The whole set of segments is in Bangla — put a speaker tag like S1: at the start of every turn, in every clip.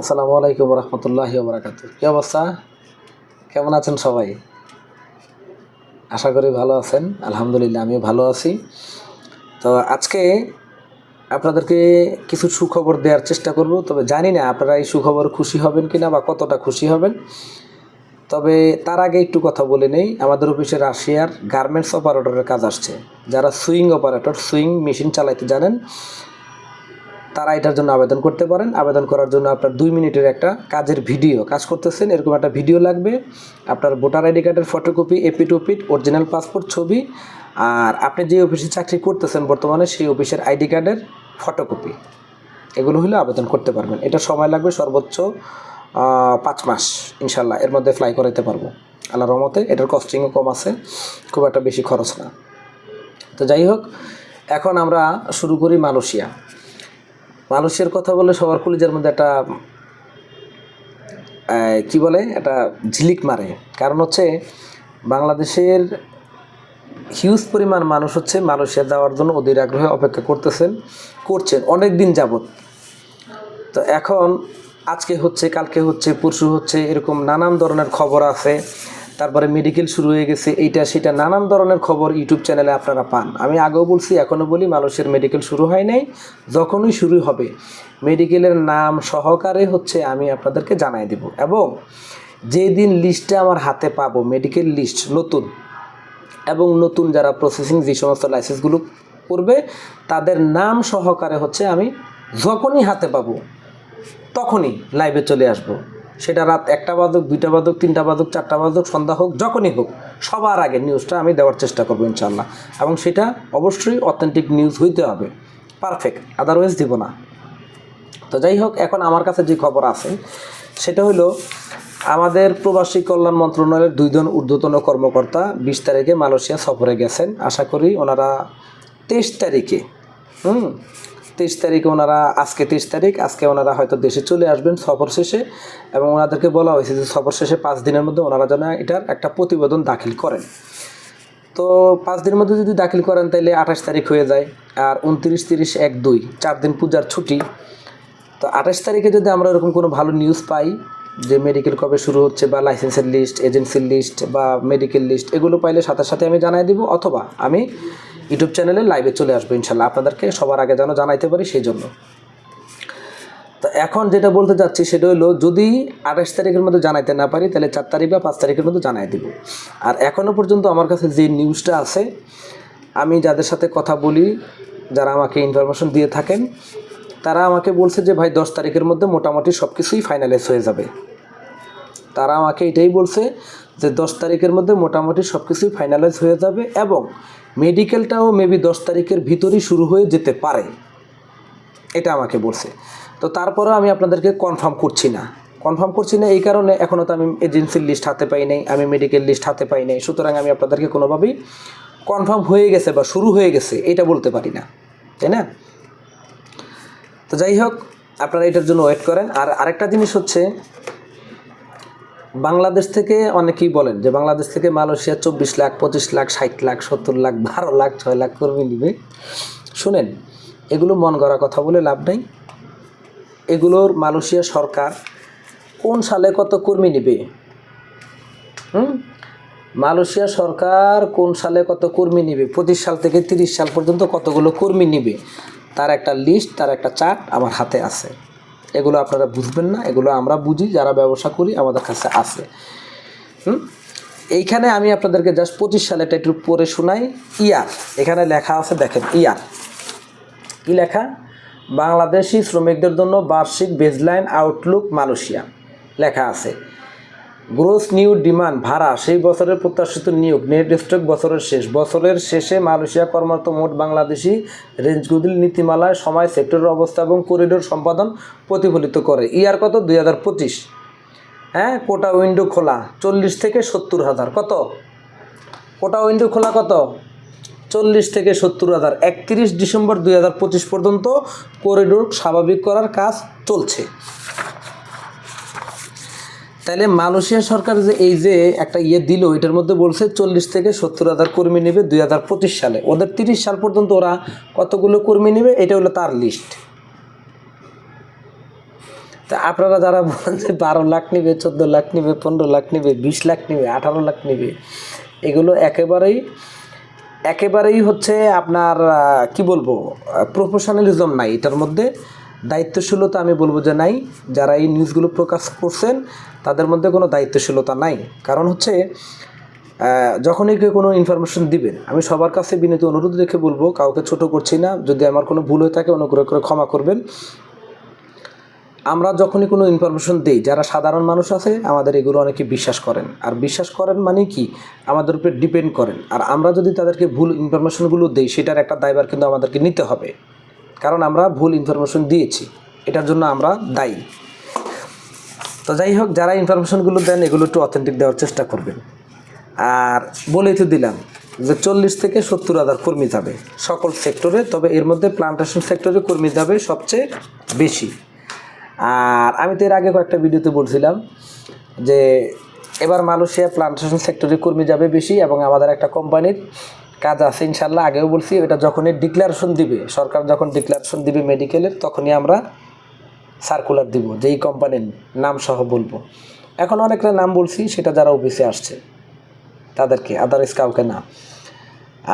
S1: আসসালামু আলাইকুম রহমতুল্লাহি বারাকাতু কি অবস্থা? কেমন আছেন সবাই? আশা করি ভালো আছেন। আলহামদুলিল্লাহ, আমিও ভালো আছি। তো আজকে আপনাদেরকে কিছু সুখবর দেওয়ার চেষ্টা করব, তবে জানি না আপনারা এই সুখবর খুশি হবেন কিনা বা কতটা খুশি হবেন। তবে তার আগে একটু কথা বলে নেই, আমাদের অফিসে রাশিয়ার গার্মেন্টস অপারেটরের কাজ আসছে। যারা সুইং অপারেটর, সুইং মেশিন চালাইতে জানেন তারা এটার জন্য আবেদন করতে পারেন। আবেদন করার জন্য আপনার দুই মিনিটের একটা কাজের ভিডিও কাজ করতেছেন। এরকম একটা ভিডিও লাগবে। আপনার ভোটার আইডি কার্ডের ফটোকপি এপি টুপিট অরিজিনাল পাসপোর্ট ছবি। আর আপনি যে অফিসে চাকরি করতেছেন বর্তমানে, সেই অফিসের আইডি কার্ডের ফটোকপি এগুলো হলে আবেদন করতে পারবেন। এটা সময় লাগবে সর্বোচ্চ পাঁচ মাস ইনশাল্লাহ এর মধ্যে ফ্লাই করাইতে পারব। আল্লাহ রহমতে এটার কস্টিংও কম আছে। খুব একটা বেশি খরচ না। তো যাই হোক, এখন আমরা শুরু করি মালয়েশিয়া। মালয়েশিয়ার কথা বলে সবার কলিজার মধ্যে একটা কি বলে? একটা ঝিলিক মারে। কারণ হচ্ছে বাংলাদেশের হিউজ পরিমাণ মানুষ হচ্ছে মালয়েশিয়া যাওয়ার জন্য অধীর আগ্রহে অপেক্ষা করতেছেন, করছেন অনেক দিন যাবৎ। তো এখন আজকে হচ্ছে, কালকে হচ্ছে, পরশু হচ্ছে এরকম নানান ধরনের খবর আছে। তারপরে মেডিকেল শুরু হয়ে গেছে, এইটা সেটা নানান ধরনের খবর ইউটিউব চ্যানেলে আপনারা পান। আমি আগেও বলছি এখনও বলি, মানুষের মেডিকেল শুরু হয় নাই, যখনই শুরু হবে মেডিকেলের নাম সহকারে হচ্ছে আমি আপনাদেরকে জানাই দেব। এবং যেদিন লিস্টটা আমার হাতে পাবো মেডিকেল লিস্ট নতুন, এবং নতুন যারা প্রসেসিং যে সমস্ত লাইসেন্সগুলো করবে, তাদের নাম সহকারে হচ্ছে আমি যখনই হাতে পাবো, তখনই লাইভে চলে আসব। সেটা রাত একটা বাদক দুইটা বাদক তিনটা বাদক চারটা বাদক সন্ধ্যা হোক, যখনই হোক, সবার আগে নিউজটা আমি দেওয়ার চেষ্টা করব ইনশাল্লাহ এবং সেটা অবশ্যই অথেন্টিক নিউজ হইতে হবে। পারফেক্ট আদারওয়াইজ দিব না। তো যাই হোক, এখন আমার কাছে যে খবর আছে, সেটা হলো আমাদের প্রবাসী কল্যাণ মন্ত্রণালয়ের দুইজন ঊর্ধ্বতন কর্মকর্তা বিশ তারিখে মালয়েশিয়া সফরে গেছেন। আশা করি ওনারা তেইশ তারিখে, হুম তেইশ তারিখে ওনারা, আজকে তেইশ তারিখ, আজকে ওনারা হয়তো দেশে চলে আসবেন সফর শেষে এবং ওনাদেরকে বলা হয়েছে যে সফর শেষে পাঁচ দিনের মধ্যে ওনারা যেন এটার একটা প্রতিবেদন দাখিল করেন। তো পাঁচ দিনের মধ্যে যদি দাখিল করেন তাহলে আঠাশ তারিখ হয়ে যায় আর উনত্রিশ তিরিশ এক দুই, চার দিন পূজার ছুটি। তো আঠাশ তারিখে যদি আমরা এরকম কোনো ভালো নিউজ পাই যে মেডিকেল কবে শুরু হচ্ছে বা লাইসেন্সের লিস্ট এজেন্সির লিস্ট বা মেডিকেল লিস্ট এগুলো পাইলে সাথে সাথে আমি জানাই দিব অথবা আমি ইউটিউব চ্যানেলে লাইভে চলে আসব ইনশাল্লাহ। আপনাদেরকে সবার আগে যেন জানাইতে পারি সেই জন্য। তো এখন যেটা বলতে চাচ্ছি সেটা হলো, যদি আঠাশ তারিখের মধ্যে জানাইতে না পারি, তাহলে চার তারিখ বা পাঁচ তারিখের মধ্যে জানাই দিব। আর এখনও পর্যন্ত আমার কাছে যে নিউজটা আছে, আমি যাদের সাথে কথা বলি, যারা আমাকে ইনফরমেশন দিয়ে থাকেন, তারা আমাকে বলছে যে, ভাই, দশ তারিখের মধ্যে মোটামুটি সব কিছুই ফাইনালাইজ হয়ে যাবে। তারা আমাকে এটাই বলছে যে, দশ তারিখের মধ্যে মোটামুটি সব কিছুই ফাইনালাইজ হয়ে যাবে এবং মেডিকেলটাও মেবি দশ তারিখের ভিতরেই শুরু হয়ে যেতে পারে। এটা আমাকে বলছে। তো তারপরেও আমি আপনাদেরকে কনফার্ম করছি না। কনফার্ম করছি না এই কারণে এখনও তো আমি এজেন্সির লিস্ট হাতে পাই নাই, আমি মেডিকেল লিস্ট হাতে পাই নাই। সুতরাং আমি আপনাদেরকে কোনোভাবেই কনফার্ম হয়ে গেছে বা শুরু হয়ে গেছে এটা বলতে পারি না। তাই না? তো যাই হোক, আপনারা এটার জন্য ওয়েট করেন। আর আরেকটা জিনিস হচ্ছে বাংলাদেশ থেকে অনেকেই বলেন যে বাংলাদেশ থেকে মালয়েশিয়া চব্বিশ লাখ, পঁচিশ লাখ, ষাট লাখ, সত্তর লাখ, বারো লাখ, ছয় লাখ কর্মী নিবে। শুনেন, এগুলো মন গড়া কথা বলে লাভ নেই। এগুলোর মালয়েশিয়া সরকার কোন সালে কত কর্মী নিবে? হুম? মালয়েশিয়া সরকার কোন সালে কত কর্মী নিবে? পঁচিশ সাল থেকে তিরিশ সাল পর্যন্ত কতগুলো কর্মী নিবে? তার একটা লিস্ট তার একটা চার্ট আমার হাতে আছে। এগুলো আপনারা বুঝবেন না, এগুলো আমরা বুঝি, যারা ব্যবসা করি আমাদের কাছে আছে। হুম? এইখানে আমি আপনাদেরকে জাস্ট পঁচিশ সালেটা একটু পরে শোনাই। ইয়ার, এখানে লেখা আছে, দেখেন, ইয়ার। কি লেখা? বাংলাদেশি শ্রমিকদের জন্য বার্ষিক বেজলাইন আউটলুক মালয়েশিয়া। লেখা আছে। গ্রোস নিউ ডিমান্ড, ভাড়া, সেই বছরের প্রত্যাশিত নিয়োগ নেট স্টক বছরের শেষ। বছরের শেষে মালয়েশিয়া কর্মরত মোট বাংলাদেশি রেঞ্জগুদিল নীতিমালায় সময়, সেক্টরের অবস্থা এবং করিডোর সম্পাদন প্রতিফলিত করে। ইয়ার কত? দুই হাজার পঁচিশ। হ্যাঁ কোটা উইন্ডো খোলা, চল্লিশ থেকে সত্তর হাজার। কত? কোটা উইন্ডো খোলা কত? চল্লিশ থেকে সত্তর হাজার। একত্রিশ ডিসেম্বর দুই হাজার পঁচিশ পর্যন্ত করিডোর স্বাভাবিক করার কাজ চলছে। তাহলে মালয়েশিয়া সরকার যে এই যে একটা ইয়ে দিল, এটার মধ্যে বলছে চল্লিশ থেকে সত্তর হাজার কর্মী নেবে দুই হাজার পঁচিশ সালে। ওদের তিরিশ সাল পর্যন্ত ওরা কতগুলো কর্মী নেবে, এটা হলো তার লিস্ট তা আপনারা যারা বলেন যে বারো লাখ নিবে, চোদ্দ লাখ নেবে, পনেরো লাখ নিবে, বিশ লাখ নিবে, আঠারো লাখ নিবে, এগুলো একেবারেই একেবারেই হচ্ছে আপনার কি বলব প্রফেশনালিজম নাই এটার মধ্যে। দায়িত্বশীলতা আমি বলব যে নাই। যারা এই নিউজগুলো প্রকাশ করছেন, তাদের মধ্যে কোনো দায়িত্বশীলতা নাই। কারণ হচ্ছে যখনই কেউ কোনো ইনফরমেশন দিবেন, আমি সবার কাছে বিনীত অনুরোধ রেখে বলব, কাউকে ছোট করছি না। যদি আমার কোনো ভুল হয়ে থাকে, অনুগ্রহ করে ক্ষমা করবেন। আমরা যখনই কোনো ইনফরমেশন দিই, যারা সাধারণ মানুষ আছে, আমাদের এগুলো অনেকে বিশ্বাস করেন। আর বিশ্বাস করেন মানে কি? আমাদের উপরে ডিপেন্ড করেন। আর আমরা যদি তাদেরকে ভুল ইনফরমেশনগুলো দিই, সেটার একটা দায়ভার কিন্তু আমাদেরকে নিতে হবে। কারণ আমরা ভুল ইনফরমেশন দিয়েছি। এটার জন্য আমরা দায়ী। তো যাই হোক, যারা ইনফরমেশনগুলো দেন, এগুলো একটু অথেন্টিক দেওয়ার চেষ্টা করবেন। আর বলেই তো দিলাম যে চল্লিশ থেকে সত্তর হাজার কর্মী যাবে সকল সেক্টরে তবে এর মধ্যে প্লান্টেশন সেক্টরে কর্মী যাবে সবচেয়ে বেশি। আর আমি তো এর আগে কয়েকটা ভিডিওতে বলছিলাম যে এবার মালয়েশিয়া প্লান্টেশন সেক্টরে কর্মী যাবে বেশি এবং আমাদের একটা কোম্পানির কাজ আছে, ইনশাল্লাহ আগেও বলছি, এটা যখনই ডিক্লারেশন দিবে, সরকার যখন ডিক্লারেশন দিবে মেডিকেলের তখনই আমরা সার্কুলার দিব, যেই কোম্পানির নাম সহ বলব। এখন অনেকটা নাম বলছি, সেটা যারা অফিসে আসছে, তাদেরকে আদারস কাউকে না।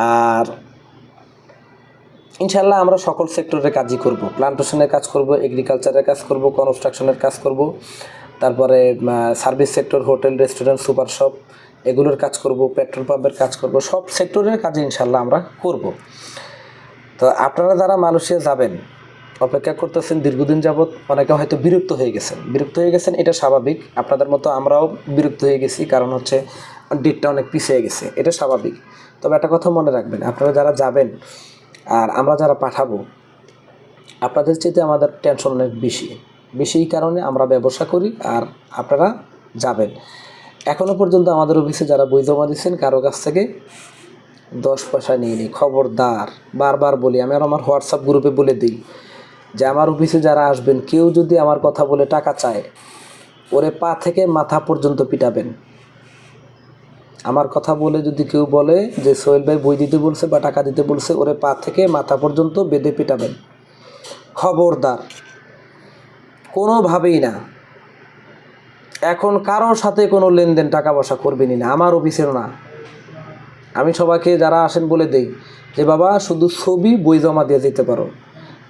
S1: আর ইনশাল্লাহ আমরা সকল সেক্টরের কাজই করব প্লান্টেশনের কাজ করব এগ্রিকালচারের কাজ করব কনস্ট্রাকশনের কাজ করব, তারপরে service sector hotel restaurant super shop এগুলোর কাজ করব, পেট্রোল পাম্পের কাজ করব, সব সেক্টরের কাজ ইনশাল্লাহ আমরা করব। তো আপনারা যারা মালয়েশিয়া যাবেন, অপেক্ষা করতেছেন দীর্ঘদিন যাবৎ, অনেকে হয়তো বিরক্ত হয়ে গেছেন। বিরক্ত হয়ে গেছেন, এটা স্বাভাবিক। আপনাদের মতো আমরাও বিরক্ত হয়ে গেছি, কারণ হচ্ছে ডেটটা অনেক পিছিয়ে গেছে, এটা স্বাভাবিক। তবে একটা কথা মনে রাখবেন, আপনারা যারা যাবেন আর আমরা যারা পাঠাবো, আপনাদের চাইতে আমাদের টেনশন অনেক বেশি। বেশি কারণে আমরা ব্যবসা করি আর আপনারা যাবেন। এখনও পর্যন্ত আমাদের অফিসে যারা বই জমা দিচ্ছেন, কারও কাছ থেকে দশ পয়সা নিয়ে নিই। খবরদার, বারবার বলি, আমি আর আমার হোয়াটসঅ্যাপ গ্রুপে বলে দিই যে, আমার অফিসে যারা আসবেন, কেউ যদি আমার কথা বলে টাকা চায়, ওরে পা থেকে মাথা পর্যন্ত পিটাবেন। আমার কথা বলে যদি কেউ বলে যে, সোহেল ভাই বই দিতে বলছে বা টাকা দিতে বলছে, ওরে পা থেকে মাথা পর্যন্ত বেঁধে পিটাবেন। খবরদার, কোনোভাবেই না। এখন কারোর সাথে কোনো লেনদেন টাকা পয়সা করবেনই না। আমার অফিসের না। আমি সবাইকে যারা আসেন বলে দেই যে, বাবা, শুধু ছবি, বই জমা দিয়ে যেতে পারো।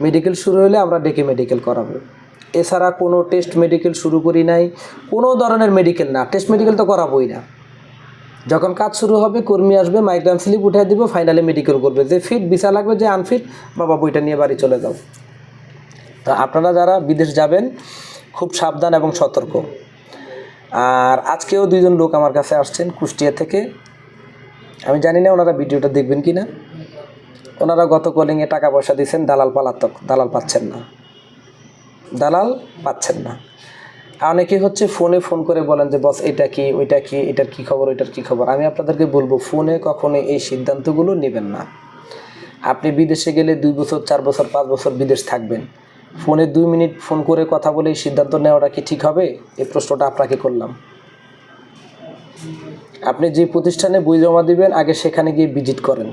S1: মেডিকেল শুরু হলে আমরা ডেকে মেডিকেল করাবো। এছাড়া কোনো টেস্ট মেডিকেল শুরু করি নাই। কোনো ধরনের মেডিকেল না। টেস্ট মেডিকেল তো করাবোই না। যখন কাজ শুরু হবে, কর্মী আসবে মাইগ্রাম স্লিপ উঠাই দিব ফাইনালে মেডিকেল করবে। যে ফিট ভিসা লাগবে, যে আনফিট বাবা, বইটা নিয়ে বাড়ি চলে যাও। তো আপনারা যারা বিদেশ যাবেন, খুব সাবধান এবং সতর্ক। আর আজকেও দুইজন লোক আমার কাছে আসছেন কুষ্টিয়া থেকে। আমি জানি না ওনারা ভিডিওটা দেখবেন কি না ওনারা গত কলিংয়ে টাকা পয়সা দিয়েছেন, দালাল পালাতক, দালাল পাচ্ছেন না। দালাল পাচ্ছেন না। অনেকে হচ্ছে ফোনে ফোন করে বলেন যে, বস, এটা কি, ওইটা কি, এটার কি খবর, ওইটার কি খবর? আমি আপনাদেরকে বলব, ফোনে কখনো এই সিদ্ধান্তগুলো নেবেন না। আপনি বিদেশে গেলে দুই বছর, চার বছর, পাঁচ বছর বিদেশ থাকবেন। ফোনে দুই মিনিট ফোন করে কথা বলে সিদ্ধান্ত নেওয়াটা কি ঠিক হবে? এই প্রশ্নটা আপনাকে করলাম। আপনি যে প্রতিষ্ঠানে বই জমা দিবেন, আগে সেখানে গিয়ে ভিজিট করেন।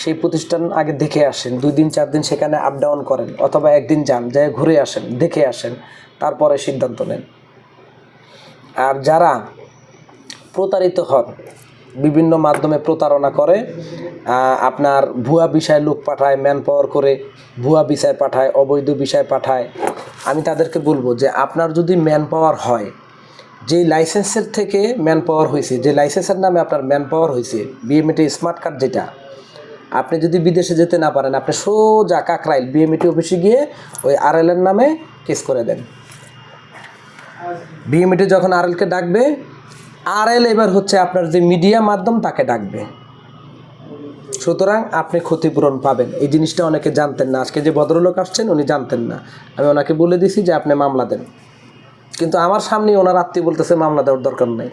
S1: সেই প্রতিষ্ঠান আগে দেখে আসেন। দুই দিন, চার দিন সেখানে আপ ডাউন করেন অথবা একদিন যান যাই ঘুরে আসেন, দেখে আসেন, তারপরে সিদ্ধান্ত নেন। আর যারা প্রতারিত হন বিভিন্ন মাধ্যমে প্রতারণা করে আপনার ভুয়া বিষয় লোক পাঠায় ম্যান পাওয়ার করে, ভুয়া বিষয় পাঠায়, অবৈধ বিষয় পাঠায়। আমি তাদেরকে বলব যে আপনার যদি ম্যান পাওয়ার হয়, যেই লাইসেন্সের থেকে ম্যান পাওয়ার হয়েছে, যে লাইসেন্সের নামে আপনার ম্যান পাওয়ার হয়েছে বিএমএটি স্মার্ট কার্ড যেটা, আপনি যদি বিদেশে যেতে না পারেন, আপনি সোজা কাকরাইল বিএমইটি অফিসে গিয়ে ওই আরএলের নামে কেস করে দেন। বিএমইটি যখন আরএলকে ডাকবে আরএল এবার হচ্ছে আপনার যে মিডিয়া মাধ্যম, তাকে ডাকবে। সুতরাং আপনি ক্ষতিপূরণ পাবেন। এই জিনিসটা অনেকে জানতেন না। আজকে যে ভদ্রলোক আসছেন, উনি জানতেন না। আমি ওনাকে বলে দিছি যে আপনি মামলা দেন। কিন্তু আমার সামনে ওনার আত্মীয় বলতেছে, মামলা দেওয়ার দরকার নেই।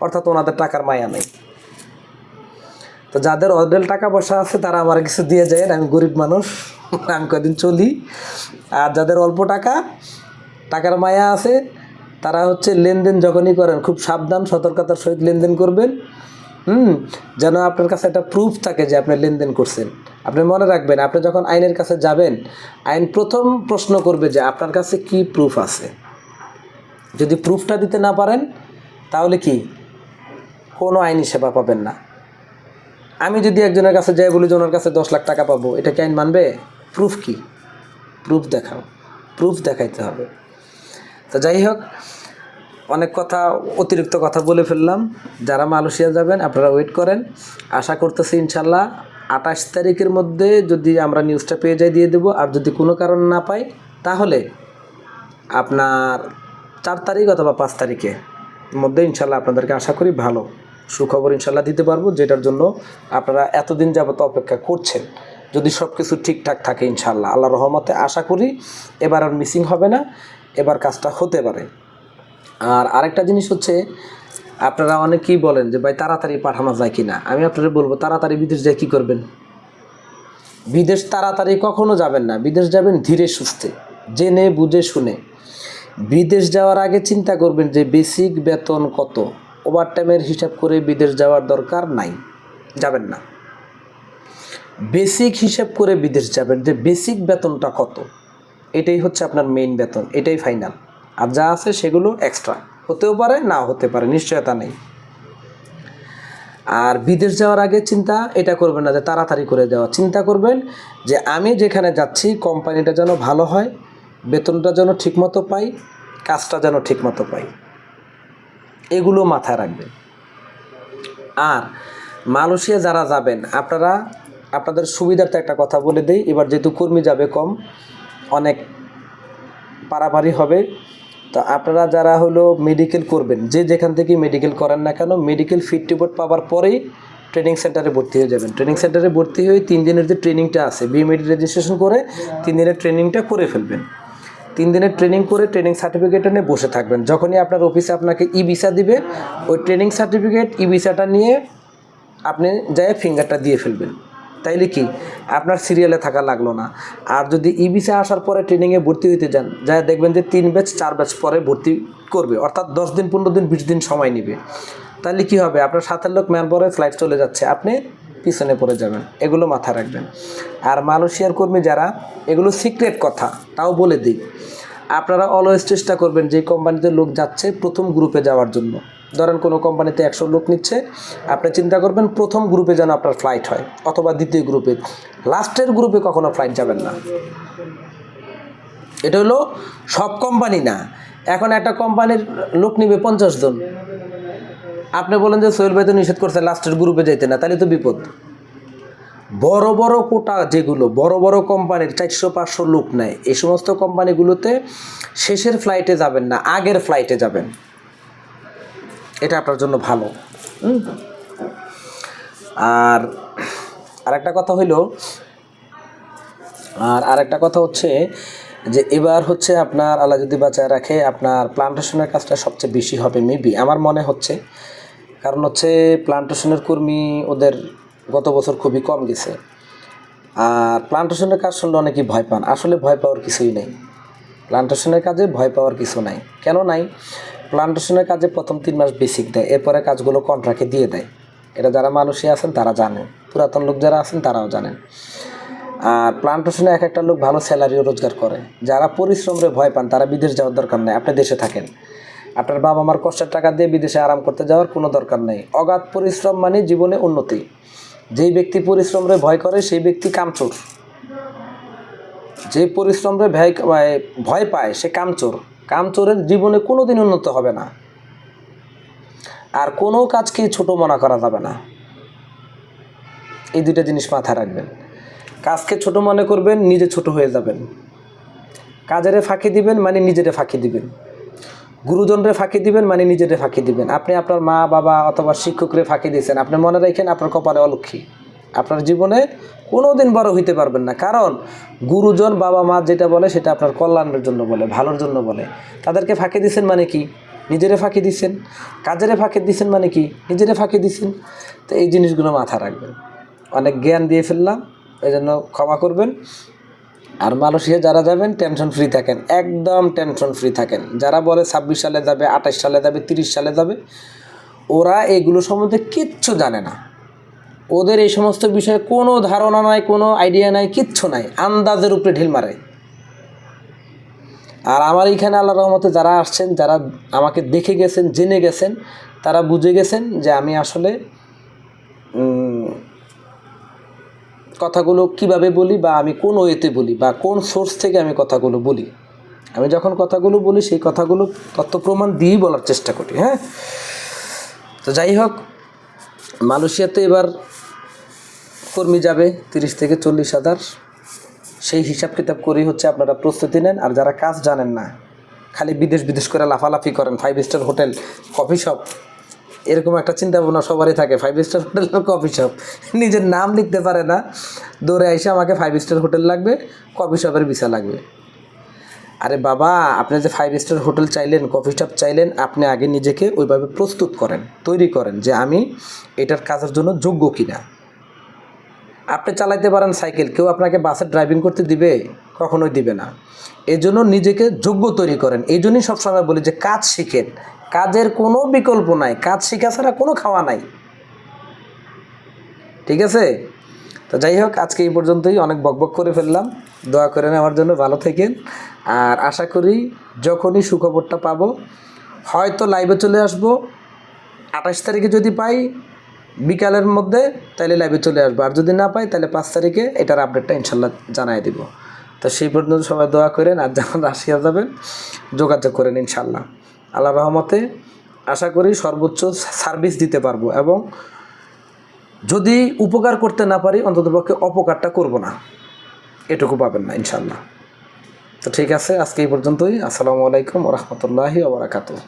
S1: অর্থাৎ ওনাদের টাকার মায়া নেই। তো যাদের অর্ডেল টাকা পয়সা আছে, তারা আমার কিছু দিয়ে যায়। আমি গরিব মানুষ, আমি কদিন চলি। আর যাদের অল্প টাকা, টাকার মায়া আছে তারা হচ্ছে লেনদেন যখনই করেন, খুব সাবধান, সতর্কতার সহিত লেনদেন করবেন। হুম? যেন আপনার কাছে একটা প্রুফ থাকে যে আপনি লেনদেন করছেন। আপনি মনে রাখবেন, আপনি যখন আইনের কাছে যাবেন, আইন প্রথম প্রশ্ন করবে যে আপনার কাছে কি প্রুফ আছে? যদি প্রুফটা দিতে না পারেন, তাহলে কি? কোনো আইনি সেবা পাবেন না। আমি যদি একজনের কাছে যাই বলি যে ওনার কাছে দশ লাখ টাকা পাবো, এটা কি আইন মানবে? প্রুফ কি? প্রুফ দেখাও। প্রুফ দেখাইতে হবে। তো যাই হোক, অনেক কথা, অতিরিক্ত কথা বলে ফেললাম। যারা মালয়েশিয়া যাবেন, আপনারা ওয়েট করেন। আশা করতেছি ইনশাল্লাহ আঠাশ তারিখের মধ্যে যদি আমরা নিউজটা পেয়ে যাই, দিয়ে দেবো। আর যদি কোনো কারণ না পাই, তাহলে আপনার চার তারিখ অথবা পাঁচ তারিখে মধ্যে ইনশাল্লাহ আপনাদেরকে আশা করি ভালো সুখবর ইনশাল্লাহ দিতে পারব, যেটার জন্য আপনারা এতদিন যাবত অপেক্ষা করছেন। যদি সব কিছু ঠিকঠাক থাকে ইনশাল্লাহ আল্লাহ রহমতে আশা করি এবার আর মিসিং হবে না। এবার কাজটা হতে পারে। আর আরেকটা জিনিস হচ্ছে, আপনারা অনেকেই বলেন যে, ভাই, তাড়াতাড়ি পাঠানো যায় কি না আমি আপনাদের বলব, তাড়াতাড়ি বিদেশ যায় কী করবেন? বিদেশ তাড়াতাড়ি কখনো যাবেন না। বিদেশ যাবেন ধীরে সুস্থে, জেনে, বুঝে, শুনে। বিদেশ যাওয়ার আগে চিন্তা করবেন যে, বেসিক বেতন কত? ওভারটাইমের হিসাব করে বিদেশ যাওয়ার দরকার নাই, যাবেন না। বেসিক হিসাব করে বিদেশ যাবেন যে, বেসিক বেতনটা কত? এটাই হচ্ছে আপনার মেইন বেতন, এটাই ফাইনাল আর যা আছে সেগুলো এক্সট্রা হতেও পারে না হতে পারে, নিশ্চয়তা নেই। আর বিদেশ যাওয়ার আগে চিন্তা, এটা করবেন না, যে তাড়াতাড়ি করে যাওয়া। চিন্তা করবেন যে আমি যেখানে যাচ্ছি কোম্পানিটা যেন ভালো হয়, বেতনটা যেন ঠিকমতো পাই, কাজটা যেন ঠিকমতো পাই। এগুলো মাথায় রাখবেন। আর মালয়েশিয়া যারা যাবেন, আপনারা, আপনাদের সুবিধার্থে একটা কথা বলে দিই, এবার যেহেতু কর্মী যাবে কম অনেক পারাপারি হবে। তো আপনারা যারা হলো মেডিকেল করবেন, যে যেখান থেকে মেডিকেল করেন না কেন মেডিকেল ফিট রিপোর্ট পাওয়ার পরেই ট্রেনিং সেন্টারে ভর্তি হয়ে যাবেন। ট্রেনিং সেন্টারে ভর্তি হয়ে তিন দিনের যে ট্রেনিংটা আছে বিএমএড রেজিস্ট্রেশন করে তিন দিনের ট্রেনিংটা করে ফেলবেন। তিন দিনের ট্রেনিং করে ট্রেনিং সার্টিফিকেটটা নিয়ে বসে থাকবেন। যখনই আপনার অফিসে আপনাকে ই ভিসা দিবে, ওই ট্রেনিং সার্টিফিকেট ই ভিসাটা নিয়ে আপনি যাই ফিঙ্গারটা দিয়ে ফেলবেন। তাইলে কি? আপনার সিরিয়ালে থাকা লাগল না। আর যদি ই ভিসা আসার পরে ট্রেনিংয়ে ভর্তি হইতে যান যা দেখবেন যে তিন ব্যাচ চার ব্যাচ পরে ভর্তি করবে। অর্থাৎ দশ দিন, পনেরো দিন, বিশ দিন সময় নেবে। তাহলে কি হবে? আপনার সাথের লোক ম্যান পরে ফ্লাইট চলে যাচ্ছে। আপনি পিছনে পড়ে যাবেন। এগুলো মাথায় রাখবেন। আর মালয়েশিয়ার কর্মী যারা, এগুলো সিক্রেট কথা, তাও বলে দিই। আপনারা অলওয়েজ চেষ্টা করবেন যে কোম্পানিতে লোক যাচ্ছে প্রথম গ্রুপে যাওয়ার জন্য। ধরেন কোনো কোম্পানিতে একশো লোক নিচ্ছে, আপনি চিন্তা করবেন প্রথম গ্রুপে যেন আপনার ফ্লাইট হয় অথবা দ্বিতীয় গ্রুপে লাস্টের গ্রুপে কখনো ফ্লাইট যাবেন না। এটা হলো সব কোম্পানি না। এখন একটা কোম্পানির লোক নিবে পঞ্চাশ জন। আপনি বলেন যে সোহেল ভাই তো নিষেধ করছে লাস্টের গ্রুপে যাইতে না, তাহলে তো বিপদ। বড় বড় কোটা যেগুলো, বড় বড় কোম্পানির চারশো পাঁচশো লোক নেয় এই সমস্ত কোম্পানিগুলোতে শেষের ফ্লাইটে যাবেন না, আগের ফ্লাইটে যাবেন। এটা আপনার জন্য ভালো? আর আরেকটা কথা হইল, আর আরেকটা কথা হচ্ছে যে এবার হচ্ছে আপনার আল্লাহ যদি বাঁচায় রাখে, আপনার প্লান্টেশনের কাজটা সবচেয়ে বেশি হবে মেবি আমার মনে হচ্ছে, কারণ হচ্ছে প্লান্টেশনের কর্মী ওদের গত বছর খুবই কম গেছে। আর প্লান্টেশনের কাজ শুনলে অনেকেই ভয় পান। আসলে ভয় পাওয়ার কিছুই নেই। প্লান্টেশনের কাজে ভয় পাওয়ার কিছু নাই। কেন নাই? প্লান্টেশনের কাজে প্রথম তিন মাস বেসিক দেয়, এরপরে কাজগুলো কন্ট্রাক্টে দিয়ে দেয়। এটা যারা মানুষই আছেন, তারা জানেন। পুরাতন লোক যারা আছেন, তারাও জানেন। আর প্লান্টেশনে এক একটা লোক ভালো স্যালারিও রোজগার করে। যারা পরিশ্রমরে ভয় পান, তারা বিদেশ যাওয়ার দরকার নেই। আপনি দেশে থাকেন। আপনার বাবা মার কষ্টের টাকা দিয়ে বিদেশে আরাম করতে যাওয়ার কোনো দরকার নেই। অগাধ পরিশ্রম মানে জীবনে উন্নতি। যেই ব্যক্তি পরিশ্রমরে ভয় করে, সেই ব্যক্তি কামচোর। যে পরিশ্রমরে ভয় ভয় পায়, সে কামচোর। কামচোরের জীবনে কোনো দিন উন্নত হবে না। আর কোনো কাজকে ছোট মনে করা যাবে না। এই দুইটা জিনিস মাথায় রাখবেন। কাজকে ছোট মনে করবেন, নিজে ছোট হয়ে যাবেন। কাজেরে ফাঁকি দিবেন মানে নিজেরে ফাঁকি দিবেন। গুরুজনরে ফাঁকি দিবেন মানে নিজেরে ফাঁকি দিবেন। আপনি আপনার মা, বাবা অথবা শিক্ষকরে ফাঁকি দিয়েছেন। আপনি মনে রাখেন আপনার কপালে অলক্ষী। আপনার জীবনে কোনো দিন বড় হইতে পারবেন না। কারণ গুরুজন বাবা মা যেটা বলে সেটা আপনার কল্যাণের জন্য বলে, ভালোর জন্য বলে। তাদেরকে ফাঁকি দিচ্ছেন মানে কি? নিজেরে ফাঁকি দিচ্ছেন কাজেরে ফাঁকি দিচ্ছেন মানে কি? নিজেরে ফাঁকি দিচ্ছেন তো এই জিনিসগুলো মাথা রাখবেন। অনেক জ্ঞান দিয়ে ফেললাম এই জন্য ক্ষমা করবেন। আর মালয়েশিয়া যারা যাবেন টেনশন ফ্রি থাকেন, একদম টেনশন ফ্রি থাকেন। যারা বলে ছাব্বিশ সালে যাবে আঠাশ সালে যাবে, তিরিশ সালে যাবে, ওরা এগুলো সম্বন্ধে কিচ্ছু জানে না। ওদের এই সমস্ত বিষয়ে কোনো ধারণা নাই, কোনো আইডিয়া নাই, কিচ্ছু নাই। আন্দাজের উপরে ঢিল মারে। আর আমার এইখানে আল্লাহ রহমতে যারা আসছেন, যারা আমাকে দেখে গেছেন, জেনে গেছেন, তারা বুঝে গেছেন যে আমি আসলে কথাগুলো কীভাবে বলি বা আমি কোন ওয়েতে বলি বা কোন সোর্স থেকে আমি কথাগুলো বলি। আমি যখন কথাগুলো বলি, সেই কথাগুলো তথ্য প্রমাণ দিয়েই বলার চেষ্টা করি হ্যাঁ? তো যাই হোক, মালয়েশিয়াতে এবার কর্মী যাবে তিরিশ থেকে চল্লিশ হাজার। সেই হিসাব কিতাব করেই হচ্ছে আপনারা প্রস্তুতি নেন। আর যারা কাজ জানেন না, খালি বিদেশ বিদেশ করে লাফালাফি করেন five star hotel coffee shop এরকম একটা চিন্তা ভাবনা সবারই থাকে। Five star hotel coffee shop নিজের নাম লিখতে পারে না। দৌড়ে এসে আমাকে ফাইভ স্টার হোটেল লাগবে কফি শপের ভিসা লাগবে। আরে বাবা, আপনি যে ফাইভ স্টার হোটেল চাইলেন কফি শপ চাইলেন, আপনি আগে নিজেকে ওইভাবে প্রস্তুত করেন, তৈরি করেন যে আমি এটার কাজের জন্য যোগ্য কিনা। আপনি চালাইতে পারেন সাইকেল, কেউ আপনাকে বাসে ড্রাইভিং করতে দিবে, কখনোই দিবে না। এই জন্য নিজেকে যোগ্য তৈরি করেন। এই জন্যই সবসময় বলি যে, কাজ শিখেন। কাজের কোনো বিকল্প নাই। কাজ শেখা ছাড়া কোনো খাওয়া নাই। ঠিক আছে? তো যাই হোক, আজকে এই পর্যন্তই। অনেক বকবক করে ফেললাম। দোয়া করেন আমার জন্য, ভালো থাকেন। আর আশা করি যখনই সুখবরটা পাবো, হয়তো লাইভে চলে আসব। আঠাশ তারিখে যদি পাই বিকালের মধ্যে তাহলে লাইভে চলে আসব। আর যদি না পাই, তাহলে পাঁচ তারিখে এটার আপডেটটা ইনশাল্লাহ জানাই দিব। তো সেই পর্যন্ত সবাই দোয়া করেন, আর যখন রাশিয়া যাবেন, যোগাযোগ করেন ইনশাল্লাহ। আল্লাহ রহমতে আশা করি সর্বোচ্চ সার্ভিস দিতে পারব এবং যদি উপকার করতে না পারি, অন্ততপক্ষে অপকারটা করব না। এটুকু পাবেন না ইনশাল্লাহ। তো ঠিক আছে, আজকে এই পর্যন্তই। আসসালামু আলাইকুম রহমতুল্লাহি ওবরাকাতুহ